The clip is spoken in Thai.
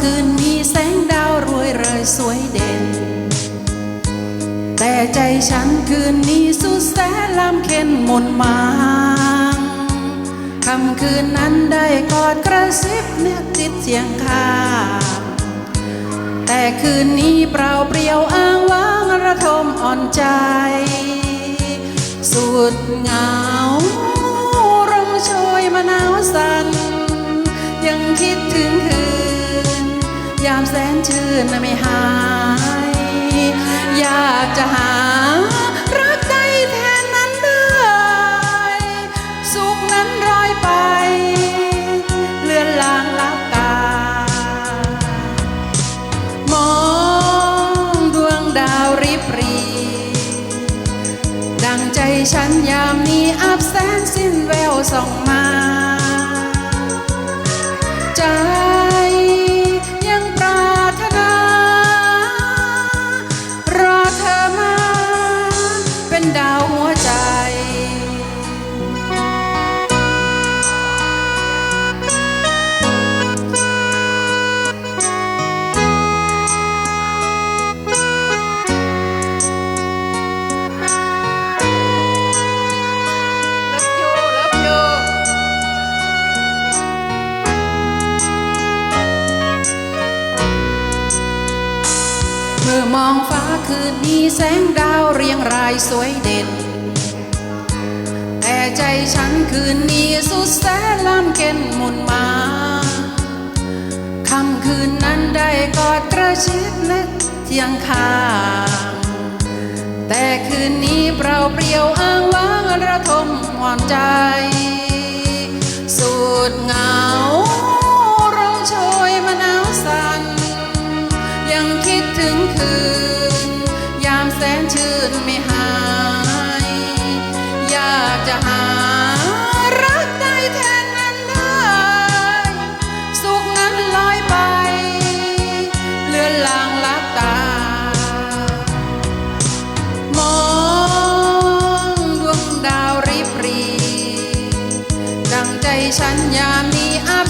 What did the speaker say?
คืนมีแสงดาวรวยเรยสวยเด่น แต่ใจฉันคืนนี้สุดแสนลำเค็นมนมางคำคืนนั้นได้กอดกระซิบเนื้อติดเสียงข้าแต่คืนนี้เปล่าเปลียวอ้างว้างระทมอ่อนใจ สุดเหงา ชื่นไม่หาย อยากจะหารักใจแทนนั้นได้ สุขนั้นรอยไป เลือนลางลับตามองดวงดาวริบรี ดังใจฉันยามนี้อับแสนสิ้นแววส่องมาใจ มองฟ้าคืนนี้แสงดาวเรียงรายสวยเด่น แต่ใจฉันคืนนี้สุดแสนล้ำเค็นหมุนมาค่ำคืนนั้นได้กอดกระชิดและเทียงข้างแต่คืนนี้เปล่าเปลี่ยวอ้างว้างระทมหวานใจ สุดเหงา ฉันยามนี้อา